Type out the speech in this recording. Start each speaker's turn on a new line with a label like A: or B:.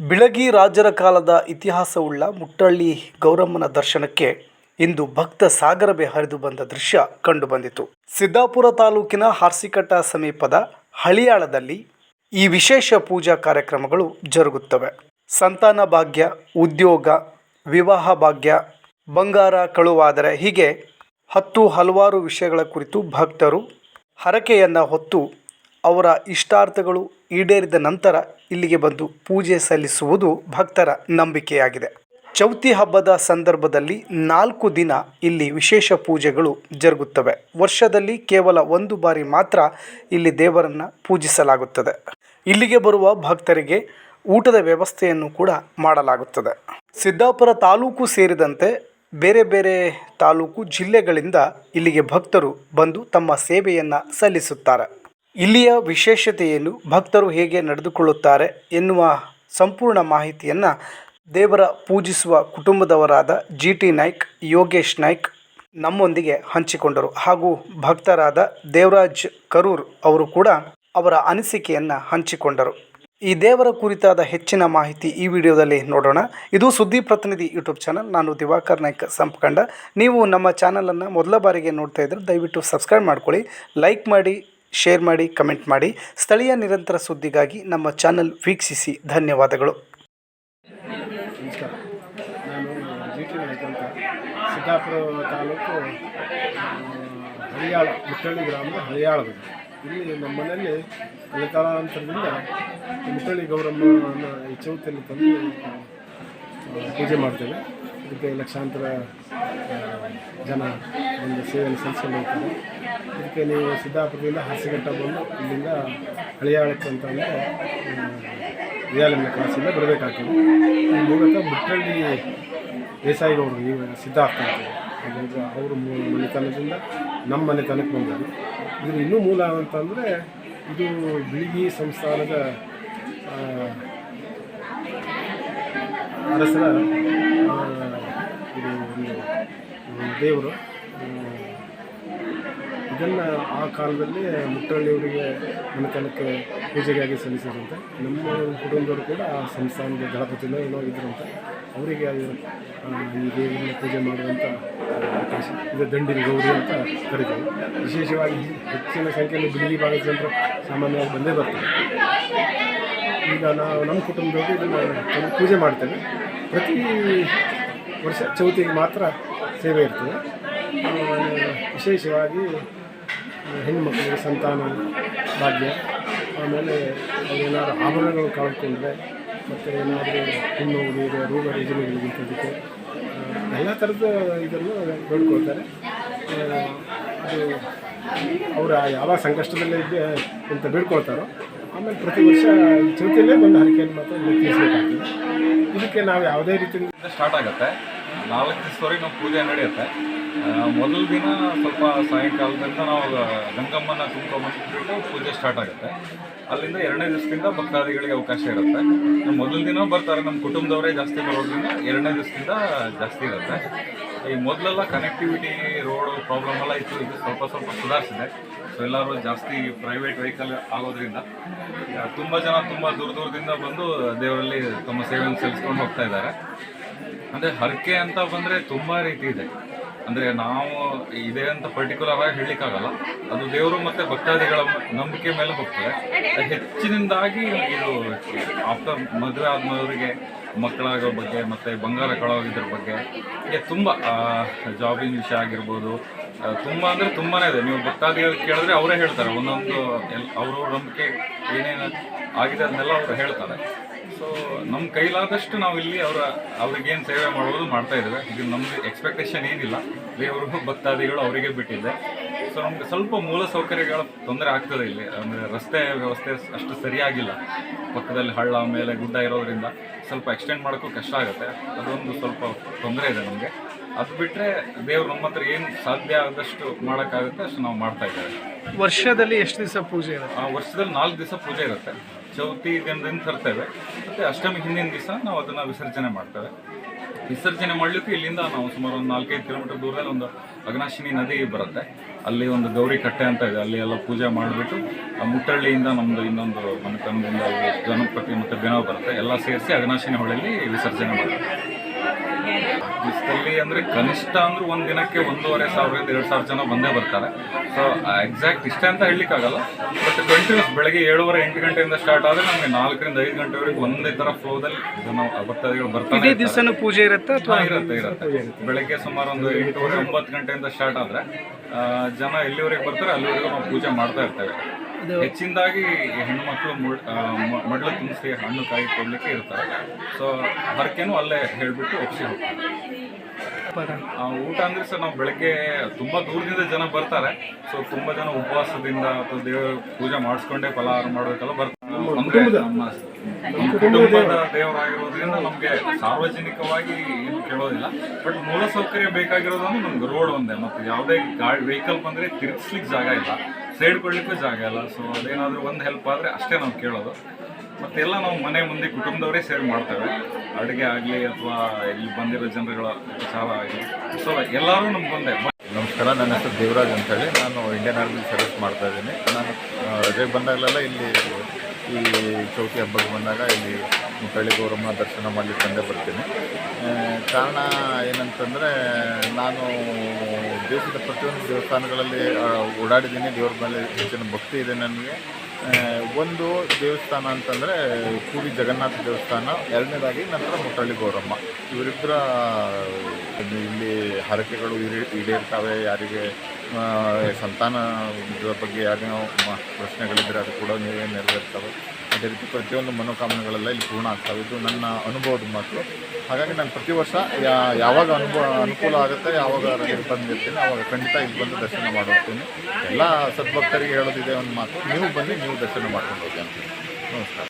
A: ಬಿಳಗಿ ರಾಜರ ಕಾಲದ ಇತಿಹಾಸವುಳ್ಳ ಮುಟ್ಟಳ್ಳಿ ಗೌರಮ್ಮನ ದರ್ಶನಕ್ಕೆ ಇಂದು ಭಕ್ತ ಸಾಗರವೇ ಹರಿದು ಬಂದ ದೃಶ್ಯ ಕಂಡುಬಂದಿತು ಸಿದ್ದಾಪುರ ತಾಲೂಕಿನ ಹಾರ್ಸಿಕಟ್ಟ ಸಮೀಪದ ಹಳಿಯಾಳದಲ್ಲಿ ಈ ವಿಶೇಷ ಪೂಜಾ ಕಾರ್ಯಕ್ರಮಗಳು ಜರುಗುತ್ತವೆ. ಸಂತಾನ ಭಾಗ್ಯ, ಉದ್ಯೋಗ, ವಿವಾಹ ಭಾಗ್ಯ, ಬಂಗಾರ, ಕಳುವಾದರೆ ಹೀಗೆ ಹತ್ತು ಹಲವಾರು ವಿಷಯಗಳ ಕುರಿತು ಭಕ್ತರು ಹರಕೆಯನ್ನು ಹೊತ್ತು ಅವರ ಇಷ್ಟಾರ್ಥಗಳು ಈಡೇರಿದ ನಂತರ ಇಲ್ಲಿಗೆ ಬಂದು ಪೂಜೆ ಸಲ್ಲಿಸುವುದು ಭಕ್ತರ ನಂಬಿಕೆಯಾಗಿದೆ. ಚೌತಿ ಹಬ್ಬದ ಸಂದರ್ಭದಲ್ಲಿ ನಾಲ್ಕು ದಿನ ಇಲ್ಲಿ ವಿಶೇಷ ಪೂಜೆಗಳು ಜರುಗುತ್ತವೆ. ವರ್ಷದಲ್ಲಿ ಕೇವಲ ಒಂದು ಬಾರಿ ಮಾತ್ರ ಇಲ್ಲಿ ದೇವರನ್ನು ಪೂಜಿಸಲಾಗುತ್ತದೆ. ಇಲ್ಲಿಗೆ ಬರುವ ಭಕ್ತರಿಗೆ ಊಟದ ವ್ಯವಸ್ಥೆಯನ್ನು ಕೂಡ ಮಾಡಲಾಗುತ್ತದೆ. ಸಿದ್ದಾಪುರ ತಾಲೂಕು ಸೇರಿದಂತೆ ಬೇರೆ ಬೇರೆ ತಾಲೂಕು ಜಿಲ್ಲೆಗಳಿಂದ ಇಲ್ಲಿಗೆ ಭಕ್ತರು ಬಂದು ತಮ್ಮ ಸೇವೆಯನ್ನು ಸಲ್ಲಿಸುತ್ತಾರೆ. ಇಲ್ಲಿಯ ವಿಶೇಷತೆ ಭಕ್ತರು ಹೇಗೆ ನಡೆದುಕೊಳ್ಳುತ್ತಾರೆ ಎನ್ನುವ ಸಂಪೂರ್ಣ ಮಾಹಿತಿಯನ್ನು ದೇವರ ಪೂಜಿಸುವ ಕುಟುಂಬದವರಾದ ಜಿ ಟಿ ನಾಯ್ಕ್, ಯೋಗೇಶ್ ನಾಯ್ಕ್ ನಮ್ಮೊಂದಿಗೆ ಹಂಚಿಕೊಂಡರು. ಹಾಗೂ ಭಕ್ತರಾದ ದೇವರಾಜ್ ಕರೂರ್ ಅವರು ಕೂಡ ಅವರ ಅನಿಸಿಕೆಯನ್ನು ಹಂಚಿಕೊಂಡರು. ಈ ದೇವರ ಕುರಿತಾದ ಹೆಚ್ಚಿನ ಮಾಹಿತಿ ಈ ವಿಡಿಯೋದಲ್ಲಿ ನೋಡೋಣ. ಇದು ಸುದ್ದಿ ಪ್ರತಿನಿಧಿ ಯೂಟ್ಯೂಬ್ ಚಾನಲ್. ನಾನು ದಿವಾಕರ್ ನಾಯ್ಕ್ ಸಂಪಕಂಡ. ನೀವು ನಮ್ಮ ಚಾನಲನ್ನು ಮೊದಲ ಬಾರಿಗೆ ನೋಡ್ತಾ ಇದ್ದರೆ ದಯವಿಟ್ಟು ಸಬ್ಸ್ಕ್ರೈಬ್ ಮಾಡ್ಕೊಳ್ಳಿ. ಲೈಕ್ ಮಾಡಿ ಶೇರ್ ಮಾಡಿ ಕಮೆಂಟ್ ಮಾಡಿ. ಸ್ಥಳೀಯ ನಿರಂತರ ಸುದ್ದಿಗಾಗಿ ನಮ್ಮ ಚಾನಲ್ ವೀಕ್ಷಿಸಿ. ಧನ್ಯವಾದಗಳು.
B: ನಾನು ಸಿದ್ದಾಪುರ ತಾಲೂಕು ಆ, ಹಳಿಯಾಳ ಮುಟ್ಟಳ್ಳಿ ಗ್ರಾಮದ ಹಳಿಯಾಳದಲ್ಲಿ ಇಲ್ಲಿ ನಮ್ಮ ಮನೆಯಲ್ಲಿ ತಲೆತಲಾಂತರದಿಂದ ಮುಟ್ಟಳ್ಳಿ ಗೌರಮ್ಮನ ಈ ಚೌತಿಯಲ್ಲಿ ತಂದು ಪೂಜೆ ಮಾಡ್ತೇವೆ. ಇದಕ್ಕೆ ಲಕ್ಷಾಂತರ ಜನ ಒಂದು ಸೇವೆಯನ್ನು ಸಲ್ಲಿಸಲು ಇದಕ್ಕೆ ನೀವು ಸಿದ್ದಾಪುರದಿಂದ ಹಾಸಿಗಟ್ಟ ಬಂದು ಇಲ್ಲಿಂದ ಹಳಿಯಾಳಕ್ಕೆ ಅಂತಂದರೆ ವಿದ್ಯಾಲಯ ಕ್ಲಾಸಿಂದ ಬರಬೇಕಾಗ್ತದೆ. ಈ ಮೂಲಕ ಮುಟ್ಟಳ್ಳಿ ದೇಸಾಯಿಗೌಡರು ನೀವು ಸಿದ್ಧಾರ್ಥ ಅಂತ ಅದ್ರ ಅವರು ಮನೆತನದಿಂದ ನಮ್ಮ ಮನೆತನಕ್ಕೆ ಬಂದರು ಇದ್ರ ಇನ್ನೂ ಮೂಲ ಅಂತಂದರೆ ಇದು ಬಿಳಿಗಿ ಸಂಸ್ಥಾನದ ಅರಸರ ಇದು ಒಂದು ದೇವರು. ಇದನ್ನು ಆ ಕಾಲದಲ್ಲಿ ಮುಟ್ಟಳ್ಳಿಯವರಿಗೆ ಮನೆತನಕ್ಕೆ ಪೂಜೆಗಾಗಿ ಸಲ್ಲಿಸಿದಂತೆ. ನಮ್ಮ ಕುಟುಂಬದವರು ಕೂಡ ಆ ಸಂಸ್ಥಾನದ ಗಣಪತಿನೋ ಏನೋ ಇದ್ರಂತೆ ಅವರಿಗೆ ಅದು ಈ ದೇವಿಯನ್ನು ಪೂಜೆ ಮಾಡುವಂಥ ಅವಕಾಶ, ಇದು ದಂಡಿನ ಗೌರಿ ಅಂತ ಕರಿತೀವಿ. ವಿಶೇಷವಾಗಿ ಹೆಚ್ಚಿನ ಸಂಖ್ಯೆಯಲ್ಲಿ ಬಿಳಿಗಿ ಭಾಗದ ಜನರು ಸಾಮಾನ್ಯವಾಗಿ ಬಂದೇ ಬರ್ತಾರೆ ಈಗ ನಾವು, ನಮ್ಮ ಕುಟುಂಬದವರು ಇದನ್ನು ಪೂಜೆ ಮಾಡ್ತೇವೆ. ಪ್ರತಿ ವರ್ಷ ಚೌತಿಗೆ ಮಾತ್ರ ಸೇವೆ ಇರ್ತದೆ. ವಿಶೇಷವಾಗಿ ಹೆಣ್ಣುಮಕ್ಕಳಿಗೆ ಸಂತಾನ ಭಾಗ್ಯ. ಆಮೇಲೆ ಏನಾದರೂ ಆಭರಣಗಳು ಕಳ್ಕೊಂಡ್ರೆ ಮತ್ತು ಏನಾದರೂ ಹೆಣ್ಣು ಹುಡುಗಿಗೆ ರೋಗ ರುಜಿನಗಳಿಗಿಂತದಕ್ಕೆ ಎಲ್ಲ ಥರದ ಇದನ್ನು ಬೇಡ್ಕೊಳ್ತಾರೆ ಆ, ಅದು ಅವರ ಯಾವ ಸಂಕಷ್ಟದಲ್ಲೇ ಅಂತ ಬೇಡ್ಕೊಳ್ತಾರೋ ಆಮೇಲೆ ಪ್ರತಿ ವರ್ಷ ಚಿಂತೆಯಲ್ಲೇ ಒಂದು ಹರಿಕೆಯನ್ನು ಮಾತ್ರ ಇದಕ್ಕೆ ನಾವು ಯಾವುದೇ ರೀತಿಯಿಂದ
C: ಸ್ಟಾರ್ಟ್ ಆಗುತ್ತೆ. ನಾಲ್ಕು ದಿವಸವರೆಗೆ ನಮ್ಮ ಪೂಜೆ ನಡೆಯುತ್ತೆ. ಮೊದಲ ದಿನ ಸ್ವಲ್ಪ ಸಾಯಂಕಾಲದಿಂದ ನಾವು ಗಂಗಮ್ಮನ ತುಂಬ್ಕೊಂಡ್ಬಂದ್ಬಿಟ್ಟು ಪೂಜೆ ಸ್ಟಾರ್ಟ್ ಆಗುತ್ತೆ. ಅಲ್ಲಿಂದ ಎರಡನೇ ದಿವಸದಿಂದ ಭಕ್ತಾದಿಗಳಿಗೆ ಅವಕಾಶ ಇರುತ್ತೆ. ಮೊದಲ ದಿನ ಬರ್ತಾರೆ ನಮ್ಮ ಕುಟುಂಬದವರೇ ಜಾಸ್ತಿ ಬರೋದ್ರಿಂದ ಎರಡನೇ ದಿವಸದಿಂದ ಜಾಸ್ತಿ ಇರುತ್ತೆ. ಈ ಮೊದಲೆಲ್ಲ ಕನೆಕ್ಟಿವಿಟಿ ರೋಡು ಪ್ರಾಬ್ಲಮ್ ಎಲ್ಲ ಇತ್ತು, ಇದು ಸ್ವಲ್ಪ ಸ್ವಲ್ಪ ಸುಧಾರಿಸಿದೆ. ಸೊ ಎಲ್ಲರೂ ಜಾಸ್ತಿ ಪ್ರೈವೇಟ್ ವೆಹಿಕಲ್ ಆಗೋದ್ರಿಂದ ತುಂಬ ಜನ ತುಂಬ ದೂರ ದೂರದಿಂದ ಬಂದು ದೇವರಲ್ಲಿ ತಮ್ಮ ಸೇವೆಯನ್ನು ಸಲ್ಲಿಸ್ಕೊಂಡು ಹೋಗ್ತಾ ಇದ್ದಾರೆ. ಅಂದರೆ ಹರಕೆ ಅಂತ ಬಂದರೆ ತುಂಬ ರೀತಿ ಇದೆ. ಅಂದರೆ ನಾವು ಇದೆ ಅಂತ ಪರ್ಟಿಕ್ಯುಲರ್ ಆಗಿ ಹೇಳಲಿಕ್ಕಾಗಲ್ಲ. ಅದು ದೇವರು ಮತ್ತು ಭಕ್ತಾದಿಗಳ ನಂಬಿಕೆ ಮೇಲೆ ಹೋಗ್ತದೆ. ಹೆಚ್ಚಿನಿಂದಾಗಿ ಇದು ಆಫ್ಟರ್ ಮದುವೆ ಆದವರಿಗೆ ಮಕ್ಕಳಾಗೋ ಬಗ್ಗೆ ಮತ್ತು ಬಂಗಾರ ಕಳೋಗಿದ್ರ ಬಗ್ಗೆ ಹೀಗೆ ತುಂಬ ಜಾಬಿನ ವಿಷಯ ಆಗಿರ್ಬೋದು ತುಂಬ ಅಂದರೆ ತುಂಬಾ ಇದೆ. ನೀವು ಭಕ್ತಾದಿಗಳು ಕೇಳಿದ್ರೆ ಅವರೇ ಹೇಳ್ತಾರೆ. ಒಂದೊಂದು ಎಲ್ ಅವ್ರವ್ರ ನಂಬಿಕೆ ಏನೇನು ಆಗಿದೆ ಅದನ್ನೆಲ್ಲ ಅವರು ಹೇಳ್ತಾರೆ. ಸೊ ನಮ್ಮ ಕೈಲಾದಷ್ಟು ನಾವು ಇಲ್ಲಿ ಅವರ ಅವ್ರಿಗೇನು ಸೇವೆ ಮಾಡೋದು ಮಾಡ್ತಾ ಇದ್ದೇವೆ. ಇದು ನಮ್ಮದು ಎಕ್ಸ್ಪೆಕ್ಟೇಷನ್ ಏನಿಲ್ಲ. ದೇವರು ಭಕ್ತಾದಿಗಳು ಅವರಿಗೆ ಬಿಟ್ಟಿದೆ. ಸೊ ನಮ್ಗೆ ಸ್ವಲ್ಪ ಮೂಲ ಸೌಕರ್ಯಗಳ ತೊಂದರೆ ಆಗ್ತದೆ ಇಲ್ಲಿ. ಅಂದರೆ ರಸ್ತೆ ವ್ಯವಸ್ಥೆ ಅಷ್ಟು ಸರಿಯಾಗಿಲ್ಲ. ಪಕ್ಕದಲ್ಲಿ ಹಳ್ಳ ಮೇಲೆ ಗುಡ್ಡ ಇರೋದ್ರಿಂದ ಸ್ವಲ್ಪ ಎಕ್ಸ್ಟೆಂಡ್ ಮಾಡೋಕ್ಕೂ ಕಷ್ಟ ಆಗುತ್ತೆ. ಅದೊಂದು ಸ್ವಲ್ಪ ತೊಂದರೆ ಇದೆ ನಮಗೆ. ಅದು ಬಿಟ್ಟರೆ ದೇವ್ರು ನಮ್ಮ ಹತ್ರ ಏನು ಸಾಧ್ಯ ಆದಷ್ಟು ಮಾಡೋಕ್ಕಾಗುತ್ತೆ ಅಷ್ಟು ನಾವು ಮಾಡ್ತಾ ಇದ್ದೇವೆ.
A: ವರ್ಷದಲ್ಲಿ ಎಷ್ಟು ದಿವಸ ಪೂಜೆ ಇರುತ್ತೆ?
C: ಆ ವರ್ಷದಲ್ಲಿ ನಾಲ್ಕು ದಿವಸ ಪೂಜೆ ಇರುತ್ತೆ. ಚೌತಿ ದಿನದಿಂದ ತರ್ತೇವೆ. ಮತ್ತು ಅಷ್ಟಮಿ ಹಿಂದಿನ ದಿವಸ ನಾವು ಅದನ್ನು ವಿಸರ್ಜನೆ ಮಾಡ್ತೇವೆ. ವಿಸರ್ಜನೆ ಮಾಡಲಿಕ್ಕೂ ಇಲ್ಲಿಂದ ನಾವು ಸುಮಾರು ಒಂದು ನಾಲ್ಕೈದು ಕಿಲೋಮೀಟರ್ ದೂರದಲ್ಲಿ ಒಂದು ಅಗ್ನಾಶಿನಿ ನದಿ ಬರುತ್ತೆ. ಅಲ್ಲಿ ಒಂದು ಗೌರಿ ಕಟ್ಟೆ ಅಂತ ಇದೆ. ಅಲ್ಲಿ ಎಲ್ಲ ಪೂಜೆ ಮಾಡಿಬಿಟ್ಟು ಆ ಮುಟ್ಟಳ್ಳಿಯಿಂದ ನಮ್ಮದು ಇನ್ನೊಂದು ಮನೆತನದಿಂದ ಗಣಪತಿ ಮತ್ತು ಬೆನೋ ಬರುತ್ತೆ. ಎಲ್ಲ ಸೇರಿಸಿ ಅಗ್ನಾಶಿನಿ ಹೊಳೆಯಲ್ಲಿ ವಿಸರ್ಜನೆ ಮಾಡ್ತಾರೆ ದಿವಸದಲ್ಲಿ ಅಂದರೆ ಕನಿಷ್ಠ ಅಂದ್ರೆ ಒಂದು ದಿನಕ್ಕೆ ಒಂದೂವರೆ ಸಾವಿರದಿಂದ ಎರಡು ಸಾವಿರ ಜನ ಬಂದೇ ಬರ್ತಾರೆ. ಸೊ ಎಕ್ಸಾಕ್ಟ್ ಇಷ್ಟೇ ಅಂತ ಹೇಳಲಿಕ್ಕಾಗಲ್ಲ. ಬಟ್ ಕಂಟಿನ್ಯೂಸ್ ಬೆಳಗ್ಗೆ ಏಳುವರೆ ಎಂಟು ಗಂಟೆಯಿಂದ ಸ್ಟಾರ್ಟ್ ಆದರೆ ನಮಗೆ ನಾಲ್ಕರಿಂದ ಐದು ಗಂಟೆವರೆಗೆ ಒಂದೇ ಥರ ಫ್ಲೋದಲ್ಲಿ ಜನ ಭಕ್ತಾದಿಗಳು ಬರ್ತಾರೆ.
A: ದಿವಸನೂ ಪೂಜೆ ಇರುತ್ತೆ ಅಥವಾ
C: ಇರುತ್ತೆ ಇರುತ್ತೆ. ಬೆಳಗ್ಗೆ ಸುಮಾರು ಒಂದು ಎಂಟೂವರೆ ಒಂಬತ್ತು ಗಂಟೆಯಿಂದ ಸ್ಟಾರ್ಟ್ ಆದರೆ ಜನ ಎಲ್ಲಿವರೆಗೆ ಬರ್ತಾರೆ ಅಲ್ಲಿವರೆಗೂ ನಾವು ಪೂಜೆ ಮಾಡ್ತಾ ಇರ್ತೇವೆ. ಹೆಚ್ಚಿನದಾಗಿ ಹೆಣ್ಣು ಮಕ್ಕಳು ಮಡ್ಲು ತುಂಬಿಸಿ ಹಣ್ಣು ಕಾಯಿ ಕೊಡಲಿಕ್ಕೆ ಇರ್ತಾರೆ. ಸೊ ಹರಕೆನೂ ಅಲ್ಲೇ ಹೇಳಿಬಿಟ್ಟು ಒಪ್ಸಿ ಹೋಗ್ತಾರೆ. ಆ, ಊಟ ಅಂದರೆ ಸರ್ ನಾವು ಬೆಳಗ್ಗೆ ತುಂಬ ದೂರದಿಂದ ಜನ ಬರ್ತಾರೆ. ಸೊ ತುಂಬ ಜನ ಉಪವಾಸದಿಂದ ಅಥವಾ ದೇವರ ಪೂಜೆ ಮಾಡಿಸ್ಕೊಂಡೇ ಫಲಹಾರ ಮಾಡಬೇಕಲ್ಲ ಬರ್ತಾರೆ. ನಮ್ಮ ಕುಟುಂಬದ ದೇವರಾಗಿರೋದ್ರಿಂದ ನಮಗೆ ಸಾರ್ವಜನಿಕವಾಗಿ ಏನು ಕೇಳೋದಿಲ್ಲ. ಬಟ್ ಮೂಲ ಸೌಕರ್ಯ ಬೇಕಾಗಿರೋದನ್ನು ನಮ್ಗೆ ರೋಡ್ ಒಂದೇ. ಮತ್ತು ಯಾವುದೇ ಗಾಡಿ ವೆಹಿಕಲ್ ಬಂದ್ರೆ ತಿರ್ಗಿಸ್ಲಿಕ್ಕೆ ಜಾಗ ಇಲ್ಲ. ಸೈಡ್ ಕೊಡ್ಲಿಕ್ಕೂ ಜಾಗ ಇಲ್ಲ. ಸೊ ಅದೇನಾದ್ರೂ ಒಂದು ಹೆಲ್ಪ್ ಆದ್ರೆ ಅಷ್ಟೇ ನಾವು ಕೇಳೋದು. ಮತ್ತೆಲ್ಲ ನಾವು ಮನೆ ಮುಂದೆ ಕುಟುಂಬದವರೇ ಸೇರಿ ಮಾಡ್ತೇವೆ. ಅಡುಗೆ ಆಗಲಿ ಅಥವಾ ಇಲ್ಲಿ ಬಂದಿರೋ ಜನರುಗಳ ಉಪಚಾರ ಆಗಲಿ. ಸೊ ಎಲ್ಲರೂ ನಮ್ಗೊಂದೇ
D: ನಮಸ್ಕಾರ ನನ್ನ ಹೆಸರು ದೇವರಾಜ್ ಅಂತೇಳಿ. ನಾನು ಇಂಡಿಯನ್ ಆರ್ಮಿ ಸರ್ವಿಸ್ ಮಾಡ್ತಾ ಇದ್ದೀನಿ. ನಾನು ಅದೇ ರಜೆಗೆ ಬಂದಾಗಲೆಲ್ಲ ಇಲ್ಲಿ ಈ ಚೌತಿ ಹಬ್ಬಕ್ಕೆ ಬಂದಾಗ ಇಲ್ಲಿ ಮುಟ್ಟಳ್ಳಿ ಗೌರಮ್ಮ ದರ್ಶನ ಮಾಡಲಿಕ್ಕೆ ಬಂದೇ ಬರ್ತೀನಿ. ಕಾರಣ ಏನಂತಂದರೆ, ನಾನು ದೇಶದ ಪ್ರತಿಯೊಂದು ದೇವಸ್ಥಾನಗಳಲ್ಲಿ ಓಡಾಡಿದ್ದೀನಿ. ದೇವ್ರ ಮೇಲೆ ಹೆಚ್ಚಿನ ಭಕ್ತಿ ಇದೆ ನನಗೆ. ಒಂದು ದೇವಸ್ಥಾನ ಅಂತಂದರೆ ಪೂರಿ ಜಗನ್ನಾಥ ದೇವಸ್ಥಾನ. ಎರಡನೇದಾಗಿ ನಂತರ ಮುಟ್ಟಳ್ಳಿ ಗೌರಮ್ಮ. ಇವರಿಬ್ಬರ ಇಲ್ಲಿ ಹರಕೆಗಳು ಈಡೇ- ಈಡೇರ್ತವೆ, ಯಾರಿಗೆ ಸಂತಾನ ಬಗ್ಗೆ ಯಾರೇನೋ ಮ- ಪ್ರಶ್ನೆಗಳಿದ್ದರೆ ಅದು ಕೂಡ ನೀವೇ ನೆರವೇರ್ತವೆ. ಅದೇ ರೀತಿ ಪ್ರತಿಯೊಂದು ಮನೋಕಾಮನೆಗಳೆಲ್ಲ ಇಲ್ಲಿ ಪೂರ್ಣ ಆಗ್ತವೆ. ಇದು ನನ್ನ ಅನುಭವದ ಮಾತು. ಹಾಗಾಗಿ ನಾನು ಪ್ರತಿ ವರ್ಷ ಯಾವಾಗ ಅನುಭವ, ಅನುಕೂಲ ಆಗುತ್ತೆ, ಯಾವಾಗ ನನಗೆ ಬಂದಿರ್ತೀನಿ ಆವಾಗ ಖಂಡಿತ ಇಲ್ಲಿ ಬಂದು ದರ್ಶನ ಮಾಡೋಗ್ತೀನಿ ಎಲ್ಲ ಸದ್ಭಕ್ತರಿಗೆ ಹೇಳೋದಿದೆ ಒಂದು ಮಾತು. ನೀವು ಬನ್ನಿ, ನೀವು ದರ್ಶನ ಮಾಡ್ಕೊಂಡು ಹೋಗಿ ಅಂತ ನಮಸ್ಕಾರ.